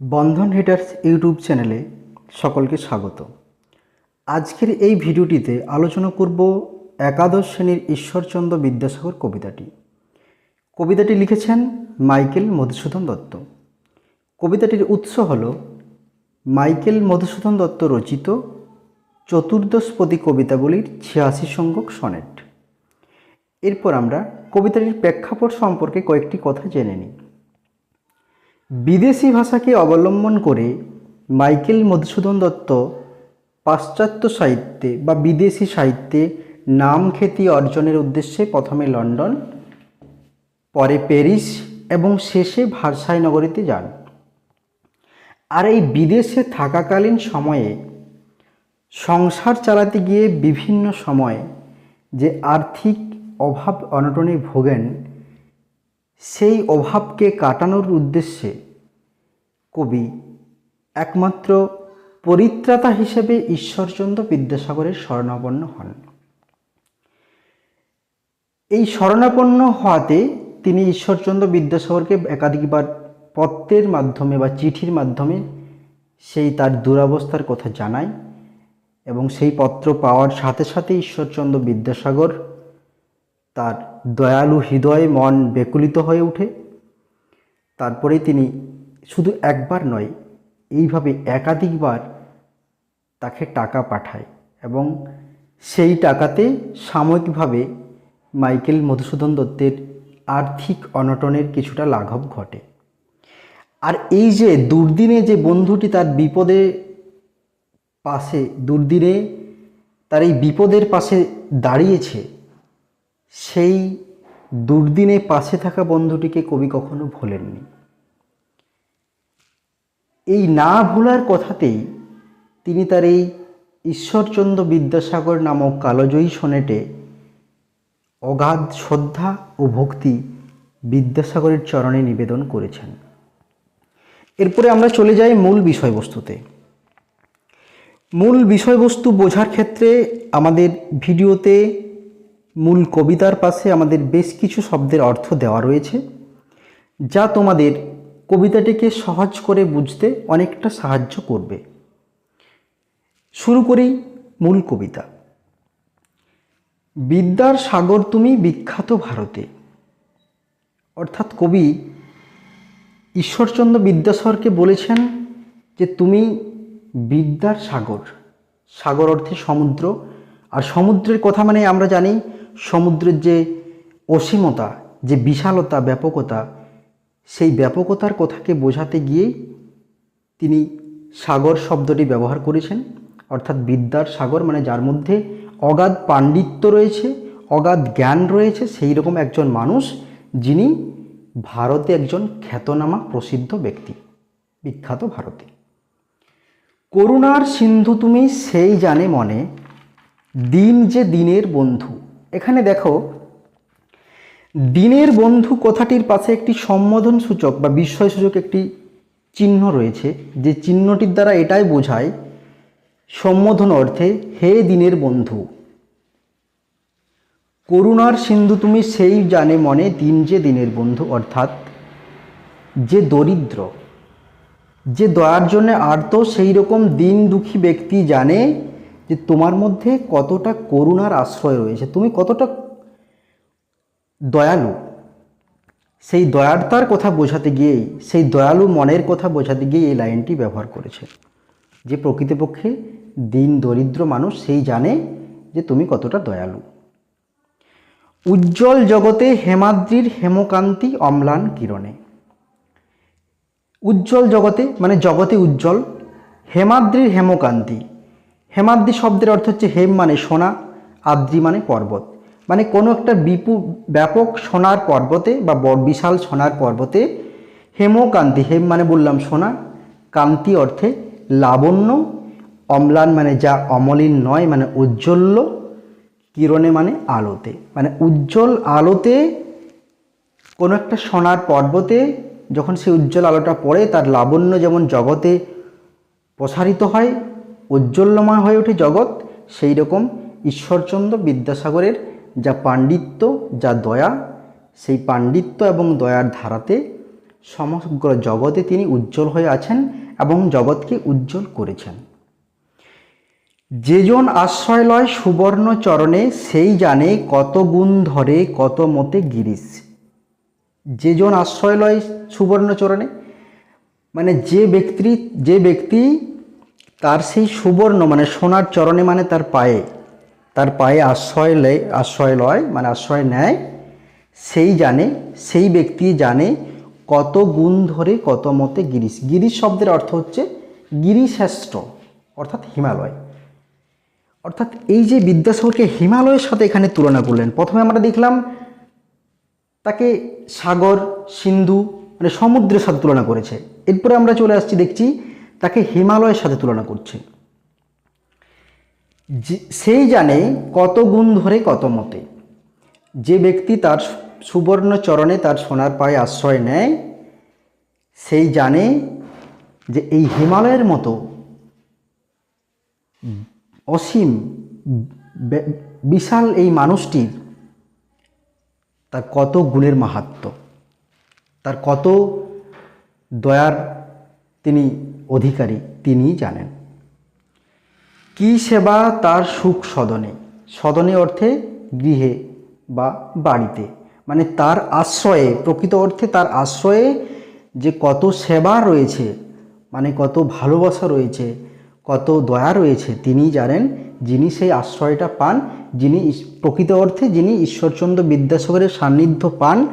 বন্ধন haters YouTube চ্যানেলে সকলকে স্বাগত। আজকের এই ভিডিওটিতে আলোচনা করব একাদশ শ্রেণির ঈশ্বরচন্দ্র বিদ্যাসাগর কবিতাটি। কবিতাটি লিখেছেন মাইকেল মধুসূদন দত্ত। কবিতাটির উৎস হল মাইকেল মধুসূদন দত্ত রচিত চতুর্দশপদী কবিতাগুলির ছিয়াশি সংখ্যক সনেট। এরপর আমরা কবিতাটির প্রেক্ষাপট সম্পর্কে কয়েকটি কথা জেনে নিই। বিদেশি ভাষাকে অবলম্বন করে মাইকেল মধুসূদন দত্ত পাশ্চাত্য সাহিত্যে বা বিদেশি সাহিত্যে নাম খ্যাতি অর্জনের উদ্দেশ্যে প্রথমে লন্ডন, পরে প্যারিস এবং শেষে ভারসাই নগরীতে যান। আর এই বিদেশে থাকাকালীন সময়ে সংসার চালাতে গিয়ে বিভিন্ন সময়ে যে আর্থিক অভাব অনটনে ভোগেন সেই অভাবকে কাটানোর উদ্দেশ্যে কবি একমাত্র পরিত্রাতা হিসেবে ঈশ্বরচন্দ্র বিদ্যাসাগরের শরণাপন্ন হন। এই শরণাপন্ন হওয়াতে তিনি ঈশ্বরচন্দ্র বিদ্যাসাগরকে একাধিকবার পত্রের মাধ্যমে বা চিঠির মাধ্যমে সেই তার দুরবস্থার কথা জানায় এবং সেই পত্র পাওয়ার সাথে সাথে ঈশ্বরচন্দ্র বিদ্যাসাগর তার দয়ালু হৃদয়ে মন বেকুলিত হয়ে ওঠে। তারপরে তিনি শুধু একবার নয়, এইভাবে একাধিকবার তাকে টাকা পাঠায় এবং সেই টাকাতে সাময়িকভাবে মাইকেল মধুসূদন দত্তের আর্থিক অনটনের কিছুটা লাঘব ঘটে। আর এই যে দুর্দিনে যে বন্ধুটি তার বিপদে পাশে, দুর্দিনে তার এই বিপদের পাশে দাঁড়িয়েছে সেই দুর্দিনে পাশে থাকা বন্ধুটিকে কবি কখনো ভোলেননি। এই না ভোলার কথাতেই তিনি তার এই ঈশ্বরচন্দ্র বিদ্যাসাগর নামক কালজয়ী সনেটে অগাধ শ্রদ্ধা ও ভক্তি বিদ্যাসাগরের চরণে নিবেদন করেছেন। এরপরে আমরা চলে যাই মূল বিষয়বস্তুতে। মূল বিষয়বস্তু বোঝার ক্ষেত্রে আমাদের ভিডিওতে মূল কবিতার পাশে আমাদের বেশ কিছু শব্দের অর্থ দেওয়া রয়েছে, যা তোমাদের কবিতাটিকে সহজ করে বুঝতে অনেকটা সাহায্য করবে। শুরু করি মূল কবিতা। বিদ্যার সাগর তুমি বিখ্যাত ভারতে। অর্থাৎ কবি ঈশ্বরচন্দ্র বিদ্যাসাগরকে বলেছেন যে তুমি বিদ্যার সাগর। সাগর অর্থে সমুদ্র। আর সমুদ্রের কথা মানে আমরা জানি সমুদ্রের যে অসীমতা, যে বিশালতা, ব্যাপকতা, সেই ব্যাপকতার কথাকে বোঝাতে গিয়েই তিনি সাগর শব্দটি ব্যবহার করেছেন। অর্থাৎ বিদ্যার সাগর মানে যার মধ্যে অগাধ পাণ্ডিত্য রয়েছে, অগাধ জ্ঞান রয়েছে, সেই রকম একজন মানুষ যিনি ভারতে একজন খ্যাতনামা প্রসিদ্ধ ব্যক্তি, বিখ্যাত ভারতে। করুণার সিন্ধু তুমি সেই জানে মনে, দিন যে দিনের বন্ধু এখানে দেখো, দিনের বন্ধু কথাটির পাশে একটি সম্বোধন সূচক বা বিস্ময় সূচক একটি চিহ্ন রয়েছে। যে চিহ্নটির দ্বারা এটাই বোঝায়, সম্বোধন অর্থে, হে দিনের বন্ধু, করুণার সিন্ধু তুমি সেই জানে মনে দিন যে দিনের বন্ধু, অর্থাৎ যে দরিদ্র, যে দয়ার জন্য আর্ত সেই রকম দিন দুঃখী ব্যক্তি জানে যে তোমার মধ্যে কতটা করুণার আশ্রয় রয়েছে, তুমি কতটা দয়ালু, সেই দয়ার্তার কথা বোঝাতে গিয়েই সেই দয়ালু মনের কথা বোঝাতে গিয়ে এই লাইনটি ব্যবহার করেছে। যে প্রকৃতপক্ষে দিন দরিদ্র মানুষ সেই জানে যে তুমি কতটা দয়ালু। উজ্জ্বল জগতে হেমাদ্রির হেমকান্তি অম্লান কিরণে। উজ্জ্বল জগতে মানে জগতে উজ্জ্বল, হেমাদ্রির হেমকান্তি। হেমাদ্রি শব্দের অর্থ হচ্ছে হেম মানে সোনা, আদ্রি মানে পর্বত। মানে কোনো একটা বিপু ব্যাপক সোনার পর্বতে বা বিশাল সোনার পর্বতে হেমকান্তি, হেম মানে বললাম সোনা, কান্তি অর্থে লাবণ্য, অম্লান মানে যা অমলিন নয় মানে উজ্জ্বল্য, কিরণে মানে আলোতে। মানে উজ্জ্বল আলোতে কোনো একটা সোনার পর্বতে যখন সেই উজ্জ্বল আলোটা পড়ে, তার লাবণ্য যেমন জগতে প্রসারিত হয় উজ্জ্বল্যময় হয়ে ওঠে জগৎ, সেই রকম ঈশ্বরচন্দ্র বিদ্যাসাগরের যা পাণ্ডিত্য, যা দয়া, সেই পাণ্ডিত্য এবং দয়ার ধারাতে সমগ্র জগতে তিনি উজ্জ্বল হয়ে আছেন এবং জগৎকে উজ্জ্বল করেছেন। যেজন আশ্রয় লয় সুবর্ণ চরণে সেই জানে কত গুণ ধরে, কত মতে গিরিশ। যেজন আশ্রয় লয় সুবর্ণ চরণে মানে যে ব্যক্তি যে ব্যক্তি তার সেই সুবর্ণ মানে সোনার চরণে মানে তার পায়ে তার পায়ে আশ্রয় লেয় আশ্রয় লয় মানে আশ্রয় নেয়। সেই জানে, সেই ব্যক্তি জানে কত গুণ ধরে কত মতে গিরিশ। গিরিশ শব্দের অর্থ হচ্ছে গিরিশ্রেষ্ঠ অর্থাৎ হিমালয়। অর্থাৎ এই যে বিদ্যাসাগরকে হিমালয়ের সাথে এখানে তুলনা করলেন, প্রথমে আমরা দেখলাম তাকে সাগর, সিন্ধু মানে সমুদ্রের সাথে তুলনা করেছে। এরপরে আমরা চলে আসছি দেখছি তাকে হিমালয়ের সাথে তুলনা করছে। সেই জানে কত গুণ ধরে কত মতে। যে ব্যক্তি তার সুবর্ণ চরণে তার সোনার পায়ে আশ্রয় নেয়, সেই জানে যে এই হিমালয়ের মতো অসীম বিশাল এই মানুষটির তার কত গুণের মাহাত্ম তার কত দয়ার তিনি অধিকারী তিনিই জানেন। কি সেবা তার সুখ সদনে? সদনে অর্থে গৃহে বা বাড়িতে। মানে তার আশ্রয়ে, প্রকৃত অর্থে তার আশ্রয়ে যে কত সেবা রয়েছে মানে কত ভালোবাসা রয়েছে, কত দয়া রয়েছে তিনি জানেন। যিনি সেই আশ্রয়টা পান, যিনি প্রকৃত অর্থে যিনি ঈশ্বরচন্দ্র বিদ্যাসাগরের সান্নিধ্য পান,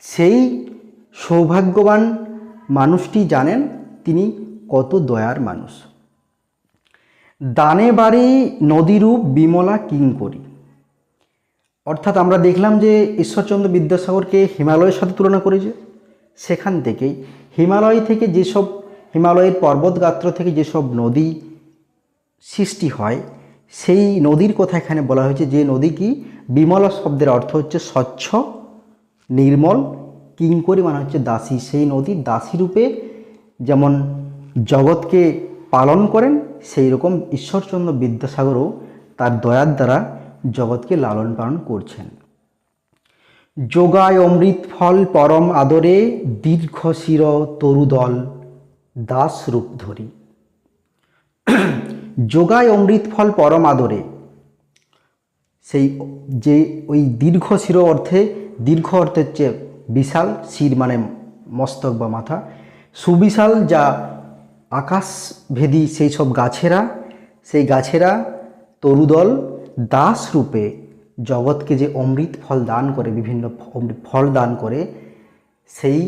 সেই সৌভাগ্যবান মানুষটি জানেন তিনি কত দয়ার মানুষ। দানে বাড়ি নদীরূপ বিমলা কিঙ্করি অর্থাৎ আমরা দেখলাম যে ঈশ্বরচন্দ্র বিদ্যাসাগরকে হিমালয়ের সাথে তুলনা করেছে। সেখান থেকেই হিমালয় থেকে যেসব হিমালয়ের পর্বতগাত্র থেকে যেসব নদী সৃষ্টি হয়, সেই নদীর কথা এখানে বলা হয়েছে যে নদী কি? বিমলা শব্দের অর্থ হচ্ছে স্বচ্ছ, নির্মল কিঙ্করি মানে হচ্ছে দাসী। সেই নদী দাসী রূপে যেমন জগৎকে পালন করেন সেই রকম ঈশ্বরচন্দ্র বিদ্যাসাগরও তার দয়ার দ্বারা জগৎকে লালন পালন করছেন। যোগায় অমৃত ফল পরম আদরে, দীর্ঘ শির তরুদল দাস রূপ ধরি। যোগায় অমৃত ফল পরম আদরে, সেই যে ওই দীর্ঘ শির অর্থে, দীর্ঘ অর্থের চেয়ে বিশাল শির মানে মস্তক বা মাথা সুবিশাল যা আকাশভেদী সেই সব গাছেরা, সেই গাছেরা তরুদল দাস রূপে জগৎকে যে অমৃত ফল দান করে, বিভিন্ন ফল দান করে, সেই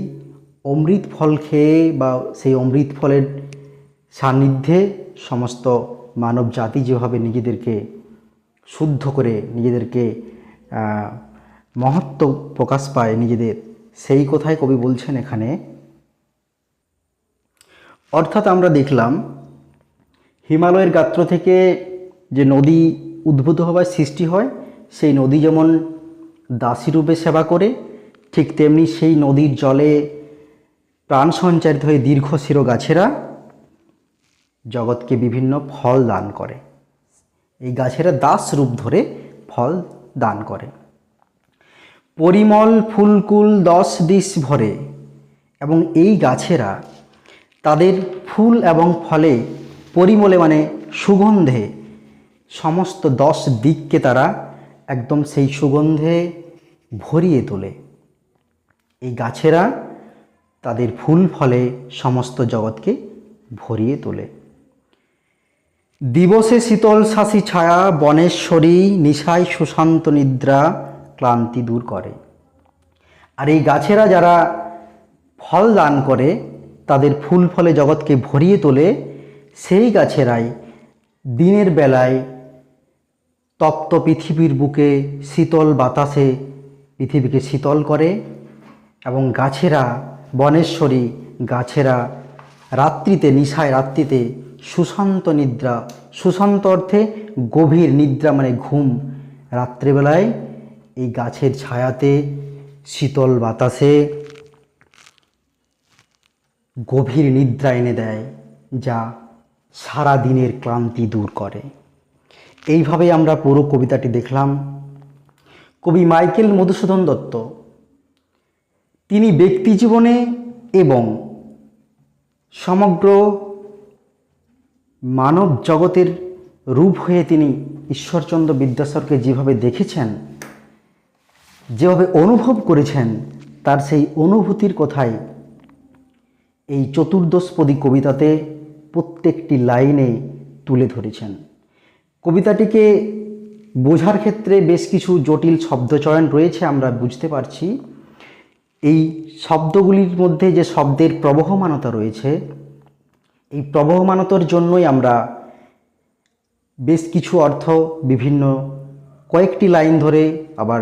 অমৃত ফল খেয়ে বা সেই অমৃত ফলের সান্নিধ্যে সমস্ত মানব জাতি যেভাবে নিজেদেরকে শুদ্ধ করে, নিজেদেরকে মহত্ব প্রকাশ পায় নিজেদের, সেই কথাই কবি বলছেন এখানে। অর্থাৎ আমরা দেখলাম হিমালয়ের গাত্র থেকে যে নদী উদ্ভূত হবার সৃষ্টি হয়, সেই নদী যেমন দাসী রূপে সেবা করে, ঠিক তেমনি সেই নদীর জলে প্রাণ সঞ্চারিত হয়ে দীর্ঘ শির গাছেরা জগৎকে বিভিন্ন ফল দান করে। এই গাছেরা দাস রূপ ধরে ফল দান করে। পরিমল, ফুলকুল, দশ দিশ ভরে এবং এই গাছেরা তাদের ফুল এবং ফলে পরিমলে মানে সুগন্ধে সমস্ত দশ দিককে তারা একদম সেই সুগন্ধে ভরিয়ে তোলে। এই গাছেরা তাদের ফুল ফলে সমস্ত জগৎকে ভরিয়ে তোলে। দিবসে শীতল শাসী ছায়া, বনেশ্বরী নিশায় সুশান্ত নিদ্রা, ক্লান্তি দূর করে। আর এই গাছেরা যারা ফল দান করে তাদের ফুল ফলে জগৎকে ভরিয়ে তোলে, সেই গাছেরাই দিনের বেলায় তপ্ত পৃথিবীর বুকে শীতল বাতাসে পৃথিবীকে শীতল করে এবং গাছেরা, বনেশ্বরী গাছেরা রাত্রিতে, নিশায় রাত্রিতে সুশান্ত নিদ্রা, সুশান্ত অর্থে গভীর নিদ্রা মানে ঘুম। রাত্রিবেলায় এই গাছের ছায়াতে শীতল বাতাসে গভীর নিদ্রা এনে দেয়, যা সারা দিনের ক্লান্তি দূর করে। এইভাবে আমরা পুরো কবিতাটি দেখলাম। কবি মাইকেল মধুসূদন দত্ত, তিনি ব্যক্তি জীবনে এবং সমগ্র মানব জগতের রূপ হয়ে তিনি ঈশ্বরচন্দ্র বিদ্যাসাগরকে যেভাবে দেখেছেন, যেভাবে অনুভব করেছেন, তার সেই অনুভূতির কথাই এই চতুর্দশপদী কবিতাতে প্রত্যেকটি লাইনে তুলে ধরেছেন। কবিতাটিকে বোঝার ক্ষেত্রে বেশ কিছু জটিল শব্দচয়ন রয়েছে, আমরা বুঝতে পারছি। এই শব্দগুলির মধ্যে যে শব্দের প্রবহমানতা রয়েছে, এই প্রবহমানতার জন্যই আমরা বেশ কিছু অর্থ, বিভিন্ন কয়েকটি লাইন ধরে, আবার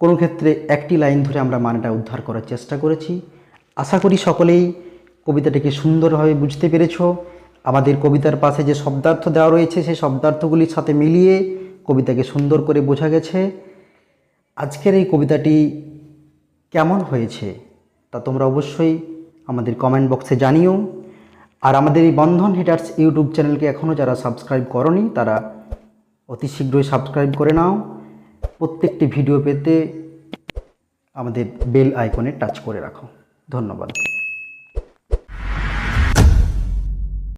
কোনো ক্ষেত্রে একটি লাইন ধরে আমরা মানেটা উদ্ধার করার চেষ্টা করেছি। আশা করি সকলেই কবিতাটিকে সুন্দরভাবে বুঝতে পেরেছ। আমাদের কবিতার পাশে যে শব্দার্থ দেওয়া রয়েছে, সেই শব্দার্থগুলির সাথে মিলিয়ে কবিতাকে সুন্দর করে বোঝা গেছে। আজকের এই কবিতাটি কেমন হয়েছে তা তোমরা অবশ্যই আমাদের কমেন্ট বক্সে জানিও। আর আমাদের এই বন্ধন হিটার্স ইউটিউব চ্যানেলকে এখনও যারা সাবস্ক্রাইব করনি, তারা অতি শীঘ্রই সাবস্ক্রাইব করে নাও। প্রত্যেকটি ভিডিও পেতে আমাদের বেল আইকনে টাচ করে রাখো। ধন্যবাদ।